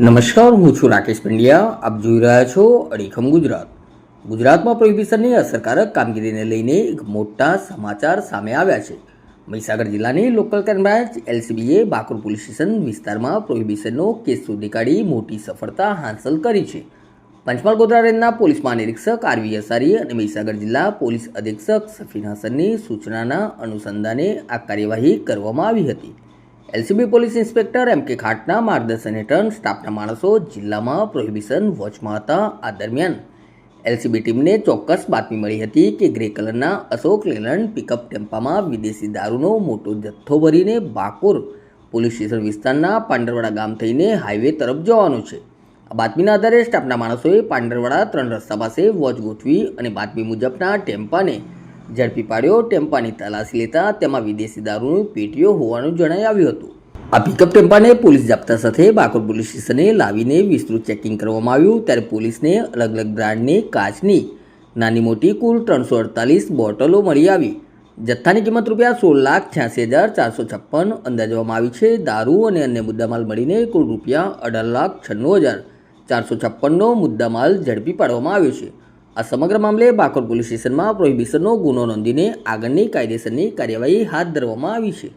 નમસ્કાર, હું છું રાકેશ પંડ્યા. આપ જોઈ રહ્યા છો અડીખમ ગુજરાત. ગુજરાતમાં પ્રોહિબિશનની અસરકારક કામગીરીને લઈને એક મોટા સમાચાર સામે આવ્યા છે. મહીસાગર જિલ્લાની લોકલ બ્રાન્ચ, એલસીબીએ બાકુર પોલીસ સ્ટેશન વિસ્તારમાં પ્રોહિબિશનનો કેસ શોધી કાઢી મોટી સફળતા હાંસલ કરી છે. પંચમહાલ ગોધરા રેન્જના પોલીસ મહાનિરીક્ષક આરવી અસારી અને મહીસાગર જિલ્લા પોલીસ અધિક્ષક સફીન હસનની સૂચનાના અનુસંધાને આ કાર્યવાહી કરવામાં આવી હતી. એલસીબી પોલીસ ઇન્સ્પેક્ટર એમ કે ખાટના માર્ગદર્શન હેઠળ સ્ટાફના માણસો જિલ્લામાં પ્રોહિબિશન વોચમાં હતા આ દરમિયાન. એલસીબી ટીમને ચોક્કસ બાતમી મળી હતી કે ગ્રે કલરના અશોક લેલન્ડ પિકઅપ ટેમ્પામાં વિદેશી દારૂનો મોટો જથ્થો ભરીને બાકોર પોલીસ સ્ટેશન વિસ્તારના પાંડરવાડા ગામ થઈને હાઈવે તરફ જવાનું છે. આ બાતમીના આધારે સ્ટાફના માણસોએ પાંડરવાડા ત્રણ રસ્તા પાસે વોચ ગોઠવી અને બાતમી મુજબના ટેમ્પાને ઝડપી પાડ્યો, ટેમ્પાની તલાશી લેતા તેમાં વિદેશી દારૂની પેટીઓ હોવાનું જણાઈ આવ્યું હતું. આ પિકઅપ ટેમ્પાને પોલીસ જાપ્તા સાથે બાકોર પોલીસ સ્ટેશને લાવીને વિસ્તૃત ચેકિંગ કરવામાં આવ્યું, ત્યારે પોલીસને અલગ અલગ બ્રાન્ડની કાચની નાની મોટી કુલ ત્રણસો અડતાલીસ બોટલો મળી આવી. જથ્થાની કિંમત રૂપિયા સોળ લાખ છ્યાસી હજાર ચારસો છપ્પન અંદાજવામાં આવી છે. દારૂ અને અન્ય મુદ્દામાલ મળીને કુલ રૂપિયા અઢાર લાખ છન્નું હજાર ચારસો છપ્પનનો મુદ્દામાલ ઝડપી પાડવામાં આવ્યો છે. આ સમગ્ર મામલે બાકોર પોલીસ સ્ટેશનમાં પ્રોહિબિશનનો ગુનો નોંધીને આગળની કાયદેસરની કાર્યવાહી હાથ ધરવામાં આવી છે.